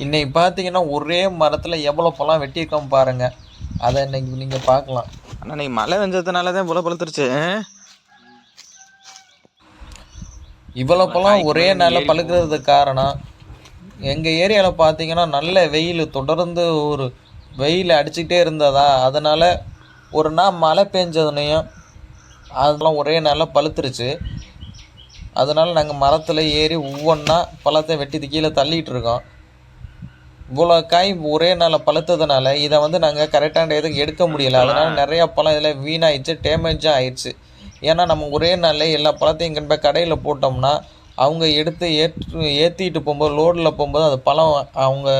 இன்னைக்கு பார்த்தீங்கன்னா ஒரே மரத்தில் எவ்வளோ பழம் வெட்டியிருக்கோம் பாருங்க. அதை இன்னைக்கு நீங்கள் பார்க்கலாம். அண்ணா நீ மழை வெஞ்சதுனால தான் போல பழுத்துருச்சு இவ்வளோ பழம் ஒரே நாளில் பழுக்கிறதுக்கு காரணம் எங்கள் ஏரியாவில் பார்த்தீங்கன்னா நல்ல வெயில் தொடர்ந்து ஒரு வெயில் அடிச்சுக்கிட்டே இருந்ததா? அதனால் ஒரு நாள் மழை பெஞ்சதுனையும் அதெல்லாம் ஒரே நாளில் பழுத்துருச்சு. அதனால் நாங்கள் மரத்தில் ஏறி ஒவ்வொன்றா பழத்தை வெட்டி கீழே தள்ளிட்டு இருக்கோம். இவ்வளோ காய் ஒரே நாளில் பழுத்ததுனால இதை வந்து நாங்கள் கரெக்டான இதுக்கு எடுக்க முடியல. அதனால் நிறையா பழம் இதில் வீணாயிடுச்சு டேமேஜும் ஆயிடுச்சு. ஏன்னா நம்ம ஒரே நாளில் எல்லா பழத்தையும் கொண்டு போய் கடையில் போட்டோம்னா அவங்க எடுத்து ஏற்று ஏற்றிட்டு போகும்போது லோடில் போகும்போது அந்த பழம் அவங்க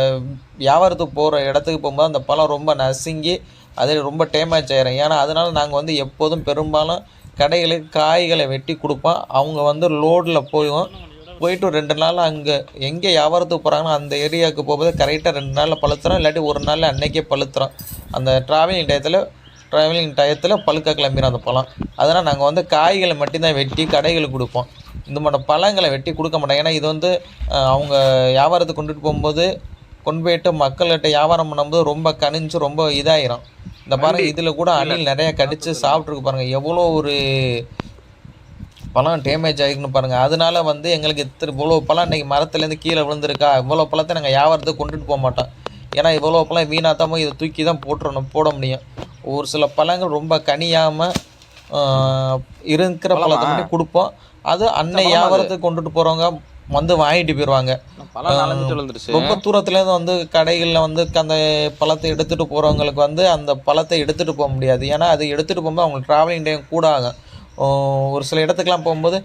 வியாபாரத்துக்கு போகிற இடத்துக்கு போகும்போது அந்த பழம் ரொம்ப நசுங்கி அது ரொம்ப டேமேஜ் ஆயிரும். ஏன்னா அதனால் நாங்கள் வந்து எப்போதும் பெரும்பாலும் கடைகளுக்கு காய்களை வெட்டி கொடுப்போம். அவங்க வந்து லோடில் போயும் போயிட்டு ஒரு ரெண்டு நாள் அங்கே எங்கே வியாபாரத்துக்கு போகிறாங்களோ அந்த ஏரியாவுக்கு போகும்போது கரெக்டாக ரெண்டு நாளில் பழுத்துறோம் இல்லாட்டி ஒரு நாளில் அன்னைக்கே பழுத்துறோம் அந்த ட்ராவலிங் டயத்தில் ட்ராவலிங் டயத்தில் பழுக்க கிளம்பிடும் அந்த பழம். அதனால் நாங்கள் வந்து காய்களை மட்டும்தான் வெட்டி கடைகளுக்கு கொடுப்போம். இந்த மாதிரி பழங்களை வெட்டி கொடுக்க மாட்டோம். ஏன்னா இது வந்து அவங்க வியாபாரத்துக்கு கொண்டுட்டு போகும்போது கொண்டு போயிட்டு மக்கள்கிட்ட வியாபாரம் பண்ணும்போது ரொம்ப கனிஞ்சு ரொம்ப இதாயிரும். இந்த பாருங்க இதில் கூட அணில் நிறைய கடிச்சு சாப்பிட்ருக்கு பாருங்க. எவ்வளோ ஒரு பழம் டேமேஜ் ஆகிருக்குன்னு பாருங்க. அதனால வந்து எங்களுக்கு இத்தனை இவ்வளோ பழம் இன்னைக்கு மரத்துலேருந்து கீழே விழுந்திருக்கா? இவ்வளோ பழத்தை நாங்கள் வியாபாரத்துக்கு கொண்டுட்டு போக மாட்டோம். ஏன்னா இவ்வளோ பழம் வீணாத்தாம இதை தூக்கி தான் போட்டுறணும் போட முடியும். ஒரு சில பழங்கள் ரொம்ப கனியாமல் இருக்கிற பழத்தை மட்டும் கொடுப்போம். அது அன்னை வியாபாரத்துக்கு கொண்டுட்டு போகிறவங்க வந்து வாங்கிட்டு போயிடுவாங்க ரொம்ப தூரத்துலேருந்து வந்து கடைகளில் வந்து அந்த பழத்தை எடுத்துகிட்டு போகிறவங்களுக்கு வந்து அந்த பழத்தை எடுத்துகிட்டு போக முடியாது. ஏன்னா அது எடுத்துகிட்டு போகும்போது அவங்களுக்கு ட்ராவலிங் டைம் கூட ஆகும். ஒரு சில இடத்துக்குலாம் போகும்போது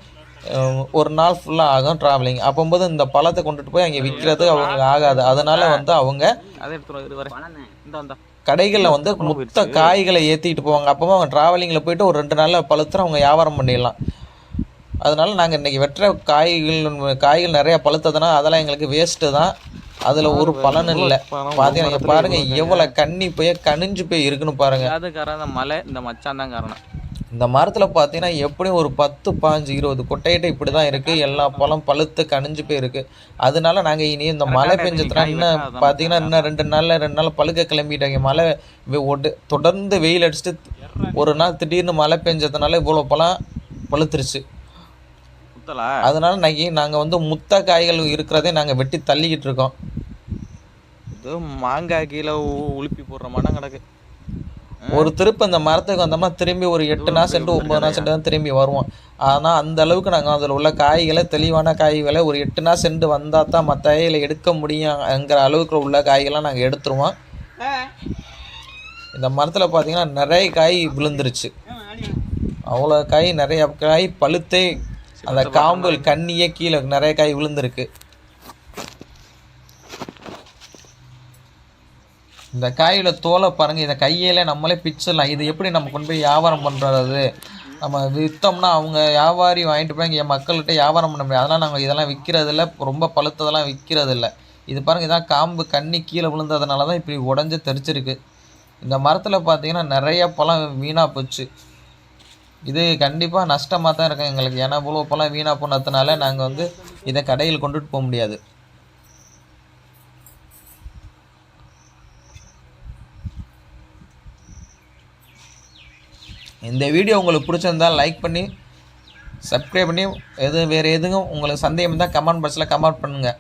ஒரு நாள் ஃபுல்லாக ஆகும் ட்ராவலிங் அப்போம்போது இந்த பழத்தை கொண்டுட்டு போய் அங்கே விற்கிறதுக்கு அவங்க ஆகாது. அதனால வந்து அவங்க கடைகளில் வந்து மொத்த காய்களை ஏற்றிட்டு போவாங்க. அப்போ அவங்க ட்ராவலிங்கில் போயிட்டு ஒரு ரெண்டு நாளில் பழுத்துற அவங்க வியாபாரம் பண்ணிடலாம். அதனால நாங்கள் இன்றைக்கி வெட்டுற காய்கள் காய்கள் நிறைய பழுத்ததுனா அதெல்லாம் எங்களுக்கு வேஸ்ட்டு தான். அதில் ஒரு பலன் இல்லை. பார்த்தீங்கன்னா பாருங்க எவ்வளோ கன்னி போய் கனிஞ்சு போய் இருக்குன்னு பாருங்க. அது காரணம் மழை இந்த மச்சான் தான் காரணம். இந்த மரத்தில் பார்த்தீங்கன்னா எப்படியும் ஒரு பத்து பாஞ்சு இருபது கொட்டையிட்ட இப்படி தான் இருக்குது எல்லா பழம் பழுத்து கனிஞ்சு போய் இருக்குது அதனால நாங்கள் இனி இந்த மழை பெஞ்சதுனா இன்னும் பார்த்தீங்கன்னா இன்னும் ரெண்டு நாளில் ரெண்டு நாள் பழுக்க கிளம்பிட்டாங்க. மழை வெ- ஒடு தொடர்ந்து வெயில் அடிச்சுட்டு ஒரு நாள் திடீர்னு மழை பெஞ்சதுனால இவ்வளோ பழம் பழுத்துருச்சு. அதனால இன்னைக்கு நாங்கள் வந்து முத்த காய்கள் இருக்கிறதே நாங்கள் வெட்டி தள்ளிக்கிட்டு இருக்கோம். இது மாங்காய் கீழே உ- உலுப்பி போடுற மனம் கிடக்கு. ஒரு திருப்பி அந்த மரத்துக்கு வந்தோம்னா திரும்பி ஒரு எட்டு நாள் சென்று ஒன்பது நாள் சென்று தான் திரும்பி வருவோம். ஆனால் அந்த அளவுக்கு நாங்கள் அதில் உள்ள காய்களை தெளிவான காய்களை ஒரு எட்டு நாள் சென்று வந்தால் தான் மற்ற காய்களை எடுக்க முடியுங்கிற அளவுக்கு உள்ள காய்கள்லாம் நாங்கள் எடுத்துருவோம். இந்த மரத்தில் பார்த்தீங்கன்னா நிறைய காய் விழுந்துருச்சு. அவ்வளோ காய் நிறைய காய் பழுத்தே அந்த காம்புகள் கண்ணியே கீழே நிறைய காய் விழுந்திருக்கு. இந்த காயோட தோலை பாருங்கள் இதை கையில நம்மளே பிச்சிடலாம் இது எப்படி நம்ம கொண்டு போய் வியாபாரம் பண்ணுறது நம்ம விற்றோம்னா அவங்க வியாபாரி வாங்கிட்டு போய் இங்கே மக்கள்கிட்ட வியாபாரம் பண்ண முடியாது. அதனால் நாங்கள் இதெல்லாம் விற்கிறதில்ல ரொம்ப பழுத்ததெல்லாம் விற்கிறதில்ல இது பாருங்கள் இதான் காம்பு கண்ணி கீழே விழுந்ததுனால தான் இப்படி உடஞ்சி தெரிச்சிருக்கு. இந்த மரத்தில் பார்த்தீங்கன்னா நிறைய பழம் வீணாக போச்சு. இது கண்டிப்பாக நஷ்டமாக தான் இருக்கும் எங்களுக்கு. ஏன்னா இவ்வளோ பழம் வீணாக போனதுனால நாங்கள் வந்து இதை கடையில் கொண்டுட்டு போக முடியாது. இந்த வீடியோ உங்களுக்கு பிடிச்சிருந்தா லைக் பண்ணி சப்ஸ்கிரைப் பண்ணி எது வேறு எதுவும் உங்களுக்கு சந்தேகம் இருந்தால் கமெண்ட் பாக்ஸில் கமெண்ட் பண்ணுங்கள்